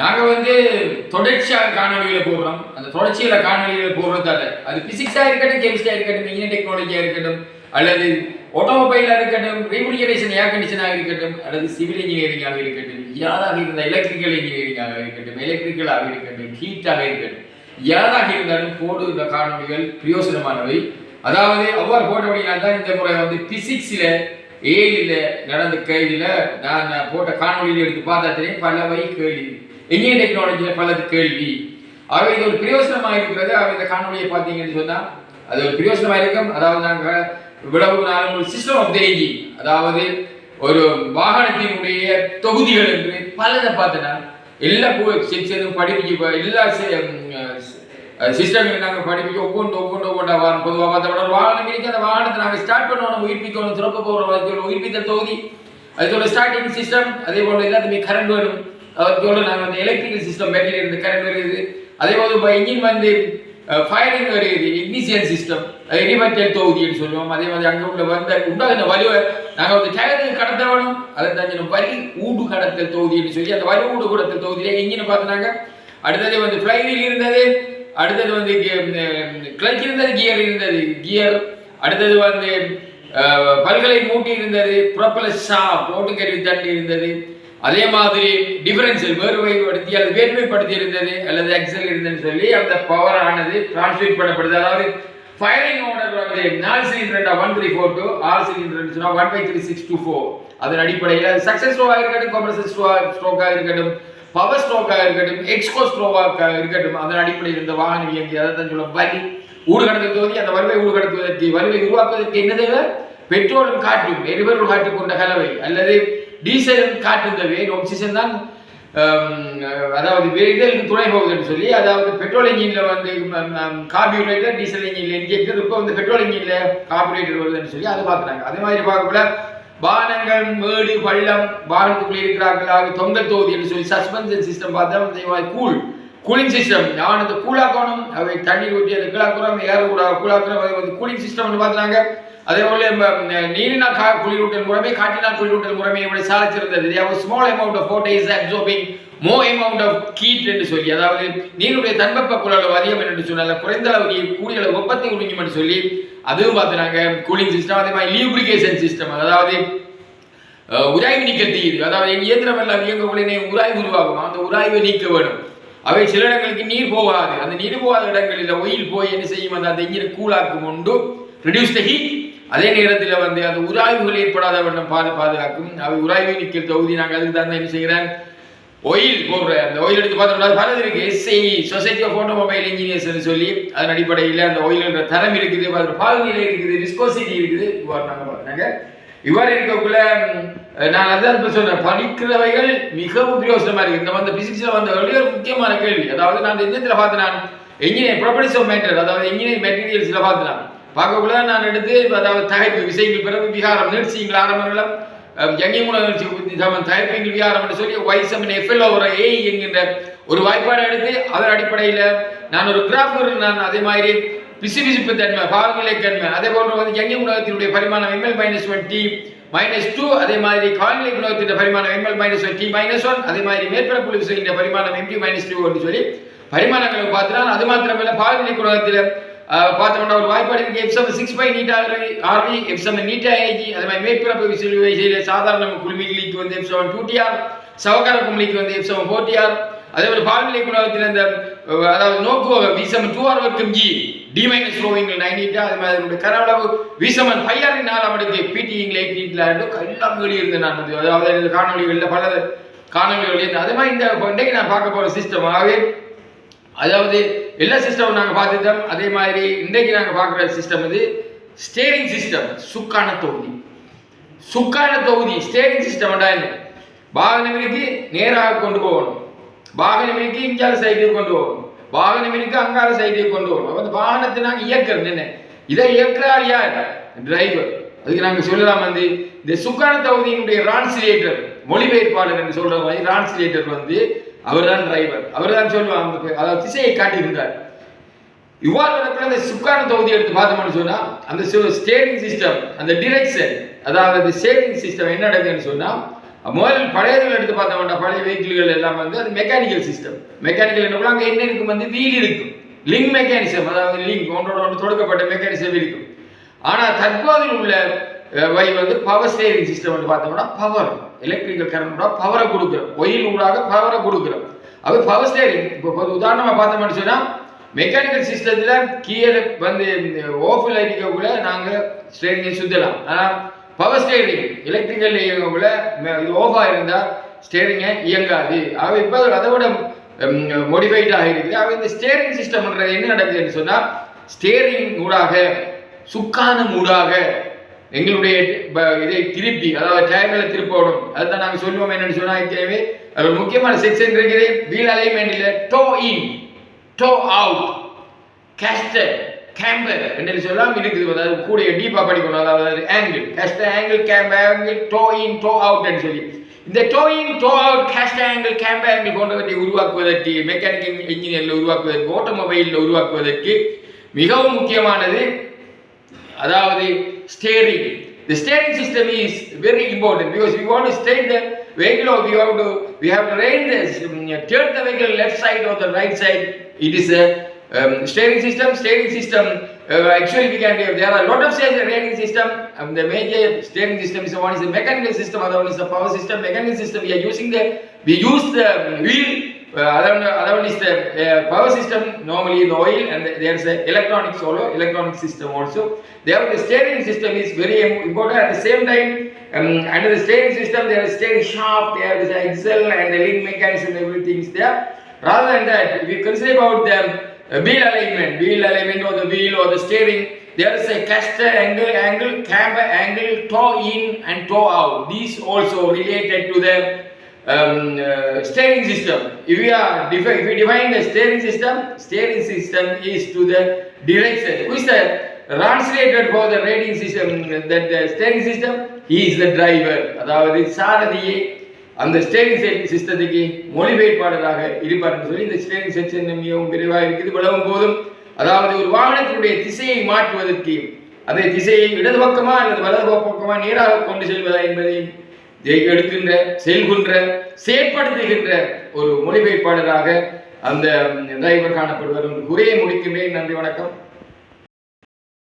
நாங்கள் வந்து தொடர்ச்சியாக காணொலிகளை போடுறோம். அந்த தொடர்ச்சியில் காணொலிகளை போடுறதால அது பிசிக்ஸாக இருக்கட்டும் கெமிஸ்ட்ரியாக இருக்கட்டும் இன்ஜினியர் டெக்னாலஜியாக இருக்கட்டும் அல்லது ஆட்டோமொபைலாக இருக்கட்டும் ரீமுனிகேஷன் ஏர் கண்டிஷனாக இருக்கட்டும் அல்லது சிவில் இன்ஜினியரிங்காக இருக்கட்டும் யாராக இருந்தால் எலக்ட்ரிக்கல் இன்ஜினியரிங்காக இருக்கட்டும் எலக்ட்ரிக்கலாக இருக்கட்டும் ஹீட்டாக இருக்கட்டும் யாராக இருந்தாலும் போடுகிற காணொலிகள் பிரயோசனமானவை. அதாவது அவ்வாறு போட்டபடினால் தான் இந்த முறை வந்து பிசிக்ஸில் ஏழில் நடந்த கேள்வியில் நான் போட்ட காணொலியில் எடுத்து பார்த்தா தெரியும் பலவை கேள்வி. இந்தியன் டெக்னாலஜியில் பலது கேள்வி. ஆகவே இது ஒரு பிரயோசனமாக இருக்கிறது. ஆகவே இந்த காணொலியை பார்த்தீங்கன்னு சொன்னால் அது ஒரு பிரயோசனமாக இருக்கும். அதாவது நாங்கள் இவ்வளவு நாள் ஒரு சிஸ்டம் ஆஃப் த என்ஜின் அதாவது ஒரு வாகனத்தினுடைய தொகுதிகள் என்று பலதை பார்த்தனா எல்லா செக்ஷனும் படிப்பிக்க எல்லா சிஸ்டங்கள் நாங்கள் படிப்பிக்க ஒவ்வொன்று ஒவ்வொன்று ஒவ்வொன்றா வாரம் பொதுவாக பார்த்தோம்னா ஒரு வாகனம் இருக்கு. அந்த வாகனத்தை நாங்கள் ஸ்டார்ட் பண்ணணும் உயிர்ப்பிக்கணும் திறக்க போகிற வரைக்கும் உயிர்ப்பித்த தொகுதி. அதோட ஸ்டார்டிங் சிஸ்டம் அதே போல் எல்லாத்துமே கரண்ட் வேணும். அதோட நாங்கள் வந்து எலக்ட்ரிக்கல் சிஸ்டம் பேட்டரி இருந்து கரண்ட் வருது அதே போது இப்போ இன்ஜின் வந்து ஃபயரிங் வருது இக்னிஷியன் சிஸ்டம் எரிமத்தியல் தொகுதின்னு சொல்லுவோம். அதே மாதிரி அங்கே உள்ள வந்த உண்டாகின வலுவை நாங்கள் வந்து டயருக்கு கடத்த வேணும். அதை தான் வலி ஊடு கடத்தல் தொகுதின்னு சொல்லி அந்த வலி ஊடு கடத்தல் தொகுதியில் இன்ஜினை பார்த்தினாங்க. அடுத்தது வந்து ஃப்ளைவீல் இருந்தது. அடுத்தது வந்து கிளச் இருந்தது கியர் இருந்தது. கியர் அடுத்தது வந்து பல்கலை மூட்டி இருந்தது. ப்ரொப்பலர் போட்டு கருவி தண்டு இருந்தது. அதே மாதிரி டிஃபரன்ஷியல் வேறுவைப்படுத்தி அல்லது வேற்றுமைப்படுத்தி இருந்தது அல்லது எக்ஸல் இருந்ததுன்னு சொல்லி அந்த பவர் ஆனது டிரான்ஸ்மிட் பண்ணப்படுது. அதாவது ஃபயரிங் ஆர்டர் வந்து நாலு cylinder one three four two ஆறு சிலிண்டர் சொன்னால் one five three six two four அதன் அடிப்படையில் அது சக்ஸஸ் ஸ்ட்ரோவாக இருக்கட்டும் கம்ப்ரஸர் ஸ்ட்ரோ ஸ்ட்ரோக்காக இருக்கட்டும் பவர் ஸ்ட்ரோக்காக இருக்கட்டும் எக்ஸ்கோ ஸ்ட்ரோவாக இருக்கட்டும் அதன் அடிப்படையில் இந்த வாகனம் இயங்கி அதை தான் சொல்ல வலி ஊடு கடத்தல் தொகுதி அந்த வலுவை ஊடுகடத்துவதற்கு வலுவை உருவாக்குவதற்கு என்ன தேவை? பெட்ரோலும் காற்றும் எரிபொருள் காற்று கொண்ட கலவை அல்லது டீசலும் காற்றும் தேவை ஆக்சிஜன் தான் அதாவது இதற்கு துணை போகுதுன்னு சொல்லி அதாவது பெட்ரோல் இன்ஜினில் வந்து கார்பியூரேட்டர் டீசல் இன்ஜினில் இன்ஜெக்டர் இப்போ வந்து பெட்ரோல் இன்ஜினில் கார்பரேட்டர் வருதுன்னு சொல்லி அதை பார்க்குறாங்க. அதே மாதிரி பார்க்கக்குள்ள வாகனங்கள் மேடு பள்ளம் வாகனத்துக்குள்ளே இருக்கிறார்களாக தொங்கல் தொகுதி என்று சொல்லி சஸ்பென்ஷன் சிஸ்டம் பார்த்தா அதே மாதிரி கூலிங் சிஸ்டம் நான் அந்த கூலாக்கணும் அவை தண்ணீர் ஊற்றி அதை கீழாக்குறோம். ஏர் கூட கூலாக்குறோம் அதை வந்து கூலிங் சிஸ்டம்னு பார்த்தாங்க அதே போல நீரினா கா குளிரூட்டல் முறைமை காற்றினால் குளிரூட்டல் முறைமை இப்படி சாதிச்சிருந்தது. Small amount of photo is absorbing more amount of heat என்று சொல்லி அதாவது நீருடைய தன்வெப்ப குழல் அதிகம் என்று சொன்னால குறைந்த அளவு நீர் கூடிய அளவு வெப்பத்தை உறிஞ்சும் என்று சொல்லி அதுவும் பார்த்துனாங்க கூலிங் சிஸ்டம் அதே மாதிரி லியூப்ரிகேஷன் சிஸ்டம் அதாவது உராய்வு நீக்க தீது அதாவது இயந்திரம் எல்லாம் இயங்கக்கூடிய உராய்வு உருவாகும். அந்த உராய்வை நீக்க வேணும். அவை சில இடங்களுக்கு நீர் போகாது. அந்த நீர் போகாத இடங்களில் ஒயில் போய் என்ன செய்யும்? அந்த அந்த இன்ஜினை கூலாக்கும் உண்டு. ரிடியூஸ் த ஹீட் அதே நேரத்தில் வந்து அந்த உராய்வுகள் ஏற்படாத வண்ணம் பாது பாதுகாக்கும். அவை உராய்வு நிற்கிற தொகுதி நாங்கள் அதுக்கு தான் என்ன செய்கிறேன்? ஒயில் போடுற அந்த ஒயில் எடுத்து பார்த்தோம்னா அது பலது இருக்கு. SI society of automobile engineers சொல்லி அதன் அடிப்படையில் அந்த ஒயில்ன்ற தரம் இருக்குது. அதில் பாகுநிலை இருக்குது விஸ்கோசிட்டி இருக்குது. நாங்கள் இவர் இருக்கக்குள்ள நான் அதான் இப்ப சொன்னேன் படிக்கிறவைகள் மிகவும் பிரயோசனமா இருக்கு. இந்த வந்து பிசிக்ஸ்ல வந்த ஒரு முக்கியமான கேள்வி. அதாவது நான் இந்த இடத்துல பார்த்து நான் என்ஜினியர் ப்ராப்பர்ட்டிஸ் ஆஃப் மேட்டர் அதாவது என்ஜினியர் மெட்டீரியல்ஸ்ல பார்த்து நான் பார்க்கக்குள்ள நான் எடுத்து அதாவது தகைப்பு விசைகள் பிறகு விகாரம் நிறுச்சிங்கள் ஆரம்பங்களும் ஜங்கிமுன சமன் தயப்பிங்கள் விகாரம் என்று சொல்லி வைசம் எஃப்எல் ஒரு ஏ என்கின்ற ஒரு வாய்ப்பாடு எடுத்து அதன் அடிப்படையில் நான் ஒரு கிராஃபர் நான் அதே மாதிரி பிசுபிசுப்பு தன்மை பாவநிலை தன்மை. அதே போன்று வந்து ஜங்கி குணகத்தினுடைய பரிமாணம் ML minus one T minus two அதே மாதிரி காலநிலை குணகத்தின் பரிமாணம் ML minus one T minus one அதே மாதிரி மேற்பரப்பு விசையின் பரிமாணம் எம்டி மைனஸ் டூ என்று சொல்லி பரிமாணங்களை பார்த்துனா அது மாத்திரமல்ல பாவநிலை குணகத்தில் பார்த்தோம்னா ஒரு வாய்ப்பாடு இருக்கு. எஃப் சிக்ஸ் பை நீட் ஆர்வி ஆர்வி செவன் நீட்டா ஐஜி அதே மாதிரி மேற்பரப்பு விசையில் சாதாரண குழுமிகளுக்கு வந்து எஃப் செவன் டூ டிஆர் சவகார குமிழிக்கு வந்து எஃப் செவன் ஃபோர் டிஆர் அதே போல பால்நிலை குணகத்தில் இந்த அதாவது நோக்கு விசம் டூ ஆர் வர்க்கம் ஜி டி மைனஸ் ரோவிங்கில் நைன் எயிட்டா அது மாதிரி அதனுடைய கனவளவு விசமன் ஃபைவ் நாலாம் அடுக்கு பிடிஇங்கில் எயிட் எயிட்ல எல்லாம் வெளியே இருந்தேன் நான் அது அதாவது இந்த காணொலிகளில் பல காணொலிகள் இருந்தது அது மாதிரி இந்த இன்றைக்கு நான் பார்க்க போகிற சிஸ்டம் ஆகவே அதாவது எல்லா சிஸ்டமும் நாங்கள் பார்த்துட்டோம். அதே மாதிரி இன்றைக்கு நாங்கள் பார்க்குற சிஸ்டம் வந்து ஸ்டேரிங் சிஸ்டம் சுக்கான தொகுதி. சுக்கான தொகுதி ஸ்டேரிங் சிஸ்டம் என்ன? வாகனங்களுக்கு நேராக கொண்டு போகணும். வாகனம் இருக்கு இஞ்சால சைடுக்கு கொண்டு போகணும் வாகனம் இருக்கு அங்கால சைடுக்கு கொண்டு அந்த வாகனத்தை நாங்கள் இயக்கிறது என்ன? இதை இயக்கிறார் யார்? டிரைவர் அதுக்கு நாங்கள் சொல்லலாம் வந்து இந்த சுக்கான தொகுதியினுடைய டிரான்ஸ்லேட்டர் மொழிபெயர்ப்பாளர் என்று சொல்ற மாதிரி டிரான்ஸ்லேட்டர் வந்து அவர் தான் டிரைவர் அவர் தான் சொல்லுவாங்க அதாவது திசையை காட்டுகின்றார். இவ்வாறு நடக்கிற அந்த சுக்கான தொகுதி எடுத்து பார்த்தோம்னு சொன்னால் அந்த ஸ்டேரிங் சிஸ்டம் அந்த டிரெக்ஷன் அதாவது அந்த ஸ்டேரிங் சிஸ்டம் என்ன நடக்குதுன்னு சொன்னால் முதல் பழையதுகள் எடுத்து பார்த்தோம்னா பழைய வெஹிக்கிள்கள் எல்லாம் வந்து அது மெக்கானிக்கல் சிஸ்டம் மெக்கானிக்கல் என்ன அங்கே என்ன இருக்கும்? வந்து வீல் இருக்கும். லிங்க் மெக்கானிசம் அதாவது லிங்க் ஒன்றோட ஒன்று தொடுக்கப்பட்ட மெக்கானிசம் இருக்கும். ஆனால் தற்போது உள்ள வை வந்து பவர் ஸ்டேரிங் சிஸ்டம் வந்து பார்த்தோம்னா பவர் எலக்ட்ரிக்கல் கரண்டோட பவரை கொடுக்குறோம். ஒயில் ஊடாக பவரை கொடுக்குறோம். அது பவர் ஸ்டேரிங் இப்போ உதாரணமாக பார்த்தோம்னு சொன்னால் மெக்கானிக்கல் சிஸ்டத்தில் கீழே வந்து ஓஃபில் இருக்கக்குள்ள நாங்கள் ஸ்டேரிங்கை சுற்றலாம் ஆனால் பவர் ஸ்டேரிங் எலக்ட்ரிக்கல் இயங்கக்குள்ள இது ஓஃபாக இருந்தால் ஸ்டேரிங்கை இயங்காது. ஆக இப்போ அதை விட மோடிஃபைட் ஆகிருக்குது. ஆக இந்த ஸ்டேரிங் சிஸ்டம்ன்றது என்ன நடக்குதுன்னு சொன்னால் ஸ்டேரிங் ஊடாக சுக்கானம் ஊடாக எங்களுடைய ப- இதை திருப்பி அதாவது டயர்களை திருப்பணும் அதுதான் நாங்கள் சொல்லுவோம் என்னன்னு சொன்னால் ஏற்கனவே அது முக்கியமான செக்ஷன் இருக்குது. வீல் இல்லை toe in toe out caster camber என்று சொல்லாம் இருக்குது. அதாவது கூட டீப்பாக படிக்கணும். அதாவது angle cast angle camber angle toe in toe அவுட்னு சொல்லி. இந்த toe in toe out cast angle camber angle போன்றவற்றை உருவாக்குவதற்கு மெக்கானிக்கல் இன்ஜினியரில் உருவாக்குவதற்கு ஆட்டோமொபைலில் உருவாக்குவதற்கு மிகவும் முக்கியமானது அதாவது steering the steering system is very important because we want to steer the vehicle or we have to we have to raise this um, mm, turn the vehicle left side or the right side. It is a um, steering system steering system uh, actually we can there are a lot of steering system um, the major steering system is one is the mechanical system other one is the power system mechanical system we are using the we use the wheel uh, other, one, is the uh, power system, normally the oil, and the- there's a electronic also, electronic system also. There the steering system is very important. At the same time, um, under the steering system, there is steering shaft, there is an axle and the link mechanism, everything is there. Rather than that, we consider about the wheel alignment, wheel alignment or the wheel or the steering, there is a caster angle, angle, camber angle, toe in and toe out. These also related to the um, uh, steering system. If we are defi- if we define the steering system, steering system is to the direction. Who is the translated for the rating system? That the steering system, he is the driver. அதாவது சாரதியை அந்த steering சிஸ்டத்துக்கு மொழிபெயர்ப்பாளராக இருப்பார்னு சொல்லி இந்த steering section மிகவும் விரைவாக இருக்குது. விளவும் போதும் அதாவது ஒரு வாகனத்தினுடைய திசையை மாற்றுவதற்கு அதை திசையை இடது பக்கமா அல்லது வலது பக்கமா நேராக கொண்டு செல்வதா என்பதை எடுக்கின்ற செல்கின்ற செயற்படுத்துகின்ற ஒரு மொழிபெயர்ப்பாளராக அந்த டிரைவர் காணப்படுவார். உரையை முடிக்குமே. முடிக்கின்றேன் நன்றி வணக்கம்.